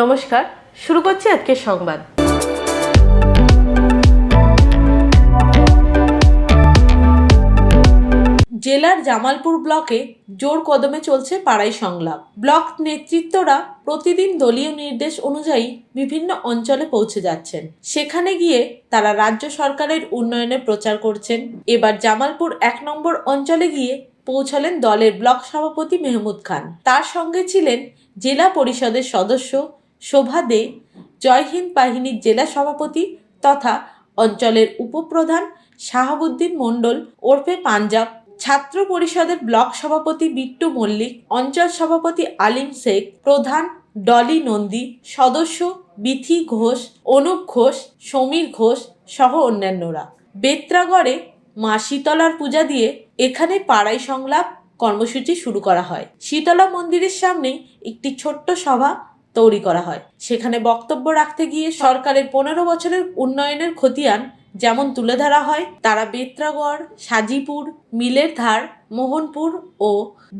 নমস্কার, শুরু করছি আজকের সংবাদ। জেলার জামালপুর ব্লকে জোর কদমে চলছে পাড়াই সংলাপ। ব্লক নেতৃত্বরা প্রতিদিন দলীয় নির্দেশ অনুযায়ী বিভিন্ন অঞ্চলে পৌঁছে যাচ্ছেন। সেখানে গিয়ে তারা রাজ্য সরকারের উন্নয়নে প্রচার করছেন। এবার জামালপুর এক নম্বর অঞ্চলে গিয়ে পৌঁছালেন দলের ব্লক সভাপতি মেহমুদ খান। তার সঙ্গে ছিলেন জেলা পরিষদের সদস্য শোভা দে জয়হিন্দ বাহিনীর জেলা সভাপতি তথা অঞ্চলের উপপ্রধান শাহাবুদ্দিন মণ্ডল ওরফে পাঞ্জাব, ছাত্র পরিষদের ব্লক সভাপতি বিট্টু মল্লিক, অঞ্চল সভাপতি আলিম শেখ, প্রধান ডলি নন্দী, সদস্য বিথি ঘোষ, অনুপ ঘোষ, সমীর ঘোষ সহ অন্যান্যরা। বেত্রাগড়ে মা শীতলার পূজা দিয়ে এখানে পাড়াই সংলাপ কর্মসূচি শুরু করা হয়। শীতলা মন্দিরের সামনেই একটি ছোট্ট সভা তৈরি করা হয়। সেখানে বক্তব্য রাখতে গিয়ে সরকারের পনেরো বছরের উন্নয়নের খতিয়ান যেমন তুলে ধরা হয়, তারা বেত্রাগড়, সাজিপুর, মিলের ধার, মোহনপুর ও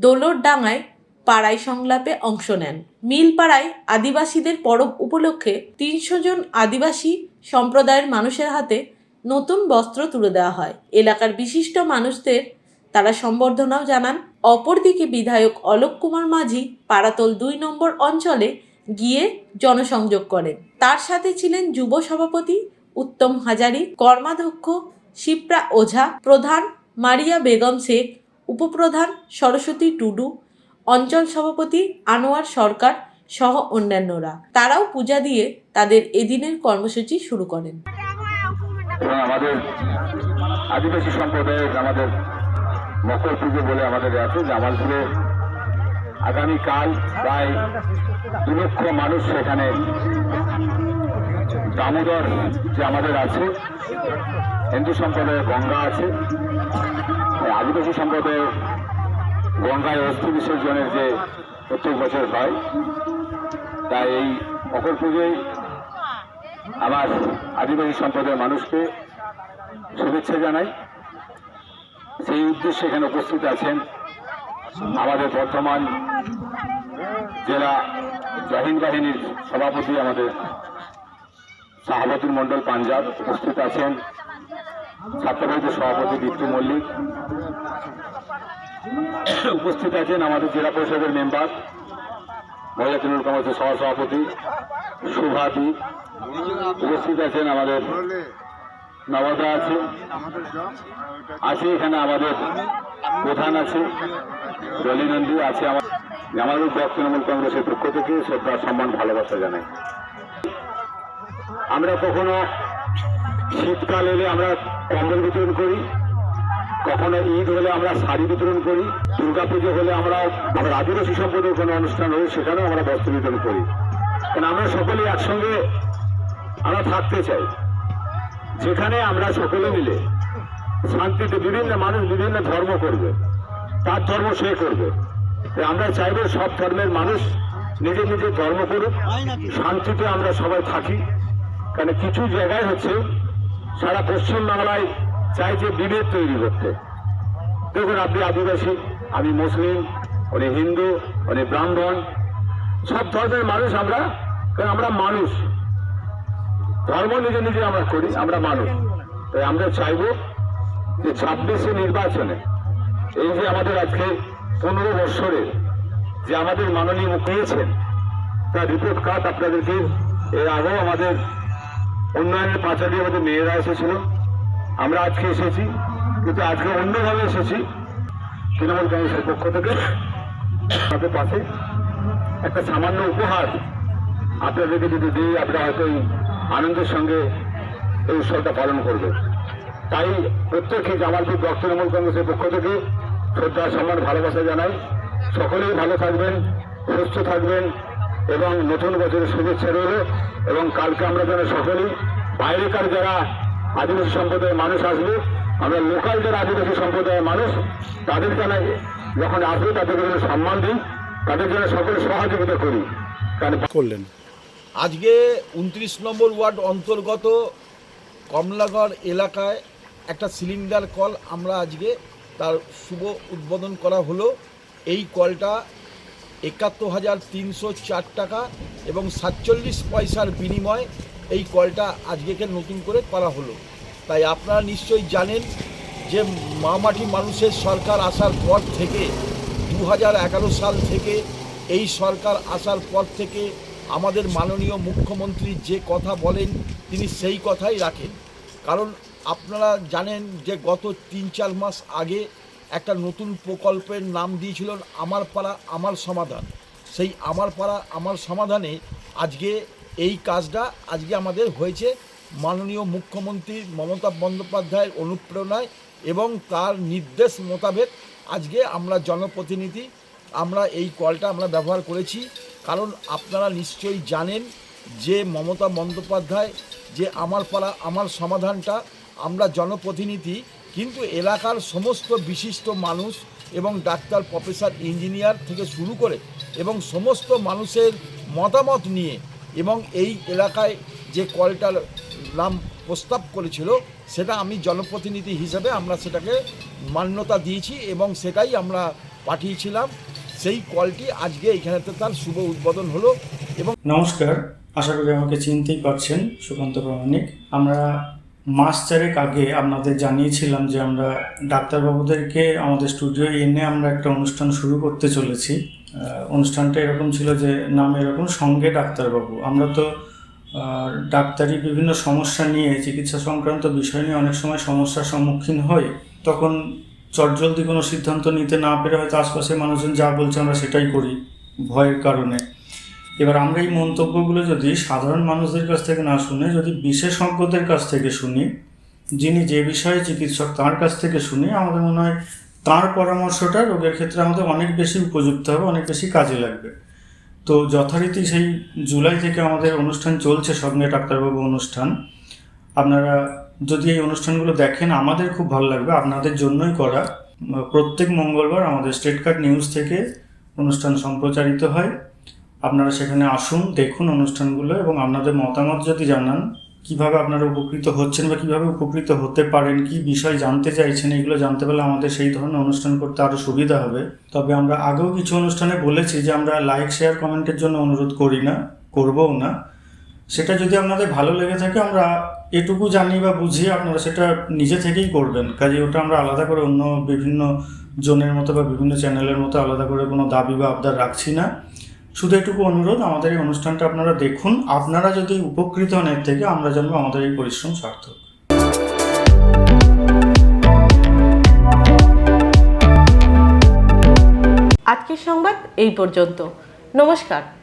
দোলরডাঙ্গায় পাড়াই সংলাপে অংশ নেন। মিলপাড়ায় আদিবাসীদের পরব উপলক্ষে তিনশো জন আদিবাসী সম্প্রদায়ের মানুষের হাতে নতুন বস্ত্র তুলে দেওয়া হয়। এলাকার বিশিষ্ট মানুষদের তারা সম্বর্ধনাও জানান। অপরদিকে বিধায়ক অলোক কুমার মাঝি পাড়াতল দুই নম্বর অঞ্চলে গিয়ে জনসংযোগ করেন তার সাথে ছিলেন যুব সভাপতি উত্তম হাজারি, কর্মাধ্যক্ষ শিপ্রা ওঝা, প্রধান মারিয়া বেগম শেখ, উপপ্রধান সরস্বতী টুডু, অঞ্চল সভাপতি আনোয়ার সরকার সহ অন্যান্যরা। তারাও পূজা দিয়ে তাদের এদিনের কর্মসূচি শুরু করেন। আমাদের আদিবাসী সম্প্রদায়ের আমাদের মকর পুজো বলে আমাদের আছে, জামালপুরে আগামীকাল প্রায় দু লক্ষ মানুষ সেখানে দামোদর যে আমাদের আছে, হিন্দু সম্প্রদায়ের গঙ্গা আছে আদিবাসী সম্প্রদায়ের গঙ্গায় অস্থি বিসর্জনের যে প্রত্যেক বছর হয়, তাই এই মকর পুজোয় আমার আদিবাসী সম্প্রদায়ের মানুষকে শুভেচ্ছা জানাই। সেই উদ্দেশ্যে এখানে উপস্থিত আছেন আমাদের বর্তমান জেলা জহিন বাহিনীর সভাপতি আমাদের শাহাবতুল মণ্ডল পাঞ্জাব উপস্থিত আছেন। ছাত্রবাহিনীর সভাপতি দীপ্তি মল্লিক উপস্থিত আছেন আমাদের জেলা পরিষদের মেম্বার, মহিলা তৃণমূল কংগ্রেসের সহসভাপতি শুভাদি উপস্থিত আছেন আমাদের নবদা আছে। আছে এখানে আমাদের প্রধান আছে দলিনন্দী আছে আমার। আমাদের ব্লক তৃণমূল কংগ্রেসের পক্ষ থেকে শ্রদ্ধা, সম্মান, ভালোবাসা জানাই। আমরা কখনো শীতকাল এলে আমরা কম্বল বিতরণ করি, কখনো ঈদ হলে আমরা শাড়ি বিতরণ করি, দুর্গাপুজো হলে আমরা আমরা আদিবাসী সম্প্রদায়ের কোনো অনুষ্ঠান হলে সেখানেও আমরা বস্ত্র বিতরণ করি। কারণ আমরা সকলেই একসঙ্গে আমরা থাকতে চাই। যেখানে আমরা সকলে মিলে শান্তিতে বিভিন্ন মানুষ বিভিন্ন ধর্ম করবে, তার ধর্ম সে করবে। আমরা চাইব সব ধর্মের মানুষ নিজে নিজের ধর্ম করুক, শান্তিতে আমরা সবাই থাকি। কারণ কিছু জায়গায় হচ্ছে, সারা পশ্চিম বাংলায় চাইছে বিভেদ তৈরি করতে। দেখুন আপনি আদিবাসী, আমি মুসলিম উনি হিন্দু উনি ব্রাহ্মণ, সব ধর্মের মানুষ আমরা, কারণ আমরা মানুষ। ধর্ম নিজে নিজে আমরা করি, আমরা মানুষ। তাই আমরা চাইব যে ছাব্বিশে নির্বাচনে এই যে আমাদের আজকে পনেরো বৎসরের যে আমাদের মাননীয় মুখ পেয়েছেন তার রিপোর্ট কার্ড আপনাদেরকে, এর আগেও আমাদের উন্নয়নের পাঁচালি আমাদের মেয়েরা এসেছিল। আমরা আজকে এসেছি, কিন্তু আজকে অন্যভাবে এসেছি তৃণমূল কংগ্রেসের পক্ষ থেকে। তাদের পাশে একটা সামান্য উপহার আপনাদেরকে যদি দিই আপনারা হয়তো আনন্দের সঙ্গে এই উৎসবটা পালন করবে। তাই প্রত্যেককে জামালপুর ব্লক তৃণমূল কংগ্রেসের পক্ষ থেকে শ্রদ্ধা, সম্মান, ভালোবাসা জানাই। সকলেই ভালো থাকবেন, সুস্থ থাকবেন এবং নতুন বছরের শুভেচ্ছা রইল এবং কালকে আমরা যেন সকলেই বাইরেকার যারা আদিবাসী সম্প্রদায়ের মানুষ আসবে, আমরা লোকাল যারা আদিবাসী সম্প্রদায়ের মানুষ, তাদের যেন যখন আসবে, তাদেরকে যেন সম্মান দিই, তাদের জন্য সকলে সহযোগিতা করি। কারণ করলেন। আজকে উনত্রিশ নম্বর ওয়ার্ড অন্তর্গত কমলাগড় এলাকায় একটা সিলিন্ডার কল আমরা আজকে তার শুভ উদ্বোধন করা হলো। এই কলটা একাত্তর হাজার তিনশো চার টাকা এবং সাতচল্লিশ পয়সার বিনিময়ে এই কলটা আজকেকে নতুন করে করা হলো। তাই আপনারা নিশ্চয়ই জানেন যে মামাটি মানুষের সরকার আসার পর থেকে দু হাজার এগারো সাল থেকে এই সরকার আসার পর থেকে আমাদের মাননীয় মুখ্যমন্ত্রী যে কথা বলেন, তিনি সেই কথাই রাখেন। কারণ আপনারা জানেন যে গত তিন চার মাস আগে একটা নতুন প্রকল্পের নাম দিয়েছিল আমার পাড়া আমার সমাধান। সেই আমার পাড়া আমার সমাধানে আজকে এই কাজটা আজকে আমাদের হয়েছে। মাননীয় মুখ্যমন্ত্রী মমতা বন্দ্যোপাধ্যায়ের অনুপ্রেরণায় এবং তার নির্দেশ মোতাবেক আজকে আমরা জনপ্রতিনিধি, আমরা এই কলটা আমরা ব্যবহার করেছি। কারণ আপনারা নিশ্চয়ই জানেন যে মমতা বন্দ্যোপাধ্যায়, যে আমার পাড়া, আমার সমাধানটা, আমরা জনপ্রতিনিধি, কিন্তু এলাকার সমস্ত বিশিষ্ট মানুষ এবং ডাক্তার, প্রফেসর, ইঞ্জিনিয়ার থেকে শুরু করে এবং সমস্ত মানুষের মতামত নিয়ে এবং এই এলাকায় যে কলটার নাম প্রস্তাব করেছিল, সেটা আমি জনপ্রতিনিধি হিসেবে আমরা সেটাকে মান্যতা দিয়েছি এবং সেটাই আমরা পাঠিয়েছিলাম। সেই কলটি আজকে এইখানেতে তার শুভ উদ্বোধন হলো এবং নমস্কার, আশা করি আমাকে চিনতেই পারছেন, সুকান্ত প্রামাণিক। আমরা মাস চারেক আগে আপনাদের জানিয়েছিলাম যে আমরা ডাক্তারবাবুদেরকে আমাদের স্টুডিওয়ে এনে আমরা একটা অনুষ্ঠান শুরু করতে চলেছি। অনুষ্ঠানটা এরকম ছিল যে নাম এরকম, সঙ্গে ডাক্তারবাবু। আমরা তো ডাক্তারি বিভিন্ন সমস্যা নিয়ে, চিকিৎসা সংক্রান্ত বিষয় নিয়ে অনেক সময় সমস্যার সম্মুখীন হই। তখন চটজলদি কোনো সিদ্ধান্ত নিতে না পেরে হয়তো আশপাশের মানুষজন যা বলছে আমরা সেটাই করি, ভয়ের কারণে। এবার আমরা এই মন্তব্যগুলো যদি সাধারণ মানুষদের কাছ থেকে না শুনে, যদি বিশেষজ্ঞদের কাছ থেকে শুনি, যিনি যে বিষয়ে চিকিৎসক তার কাছ থেকে শুনি, আমাদের মনে হয় তার পরামর্শটা রোগের ক্ষেত্রে আমাদের অনেক বেশি উপযুক্ত হবে, অনেক বেশি কাজে লাগবে। তো যথারীতি সেই জুলাই থেকে আমাদের অনুষ্ঠান চলছে সঙ্গে ডাক্তারবাবু অনুষ্ঠান। আপনারা যদি এই অনুষ্ঠানগুলো দেখেন, আমাদের খুব ভালো লাগবে। আপনাদের জন্যই করা। প্রত্যেক মঙ্গলবার আমাদের স্টেট কার্ড নিউজ থেকে অনুষ্ঠান সম্প্রচারিত হয়। আপনারা সেখানে আসুন, দেখুন অনুষ্ঠানগুলো এবং আপনাদের মতামত যদি জানান, কীভাবে আপনারা উপকৃত হচ্ছেন বা কীভাবে উপকৃত হতে পারেন, কি বিষয় জানতে চাইছেন, এগুলো জানতে পারলে আমাদের সেই ধরনের অনুষ্ঠান করতে আরও সুবিধা হবে। তবে আমরা আগেও কিছু অনুষ্ঠানে বলেছি যে আমরা লাইক শেয়ার কমেন্টের জন্য অনুরোধ করি না, করবও না। সেটা যদি আপনাদের ভালো লেগে থাকে, আমরা এটুকু জানি বা বুঝি আপনারা সেটা নিজে থেকেই করবেন। কাজে ওটা আমরা আলাদা করে অন্য বিভিন্ন জনের মতো বা বিভিন্ন চ্যানেলের মতো আলাদা করে কোনো দাবি বা আবদার রাখছি না। শুধু এটুকু অনুরোধ, আমাদের এই অনুষ্ঠানটা আপনারা দেখুন। আপনারা যদি উপকৃত হন এর থেকে, আমরা জানব আমাদের এই পরিশ্রম সার্থক। আজকের সংবাদ এই পর্যন্ত। নমস্কার।